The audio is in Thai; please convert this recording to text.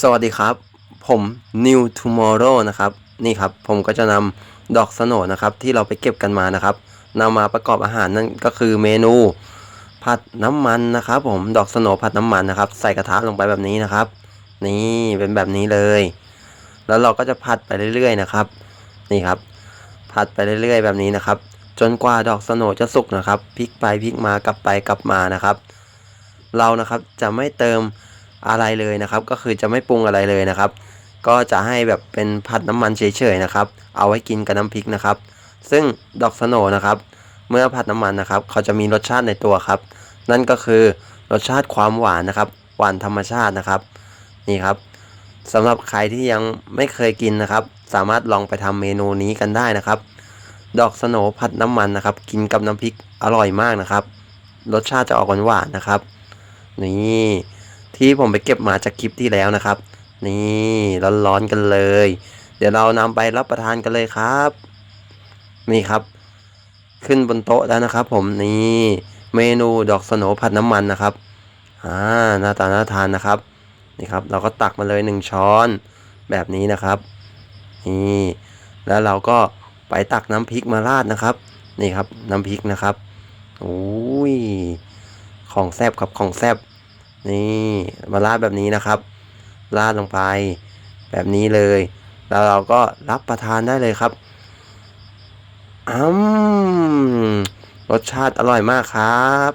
สวัสดีครับ ผม New Tomorrow นะครับ นี่ครับ ผมก็จะนำดอกสโนนะครับ ที่เราไปเก็บกันมานะครับนำมาประกอบอาหารนั่นก็คือเมนู ผัดน้ำมันนะครับ ผมดอกสโนผัดน้ำมันนะครับ ใส่กระทะลงไปแบบนี้นะครับ นี่เป็นแบบนี้เลย แล้วเราก็จะผัดไปเรื่อยๆนะครับ นี่ครับ ผัดไปเรื่อยๆ แบบนี้นะครับ จนกว่าดอกสโนจะสุกนะครับพลิกไปพลิกมากลับไปกลับมานะครับ เรานะครับจะไม่เติม อะไรเลยนะครับ ก็คือจะไม่ปรุงอะไรเลยนะครับ ก็จะให้แบบเป็นผัดน้ำมันเฉยๆนะครับ เอาไว้กินกับน้ำพริกนะครับ ซึ่งดอกสโหนนะครับ เมื่อผัดน้ำมันนะครับ เขาจะมีรสชาติในตัวครับ นั่นก็คือรสชาติความหวานนะครับ หวานธรรมชาตินะครับ นี่ครับสำหรับใครที่ยังไม่เคยกินนะครับ สามารถลองไปทำเมนูนี้กันได้นะครับ ดอกสโหนผัดน้ำมันนะครับ กินกับน้ำพริกอร่อยมากนะครับ รสชาติจะออกหวานๆนะครับ นี่ ที่ผมไปเก็บมาจากคลิปที่แล้วนะครับ นี่ร้อนๆกันเลย เดี๋ยวเรานำไปรับประทานกันเลยครับ นี่ครับ ขึ้นบนโต๊ะแล้วนะครับ ผมนี่เมนูดอกสโนผัดน้ำมันนะครับอ่าหน้าตาน่าทานนะครับนี่ครับ เราก็ตักมาเลยหนึ่งช้อนแบบนี้นะครับนี่แล้วเราก็ไปตักน้ำพริกมาราดนะครับ นี่ครับน้ำพริกนะครับโอ้ยของแซบครับของแซบ นี่มาราดแบบนี้นะครับ ราดลงไปแบบนี้เลย แล้วเราก็รับประทานได้เลยครับอืมรสชาติอร่อยมากครับ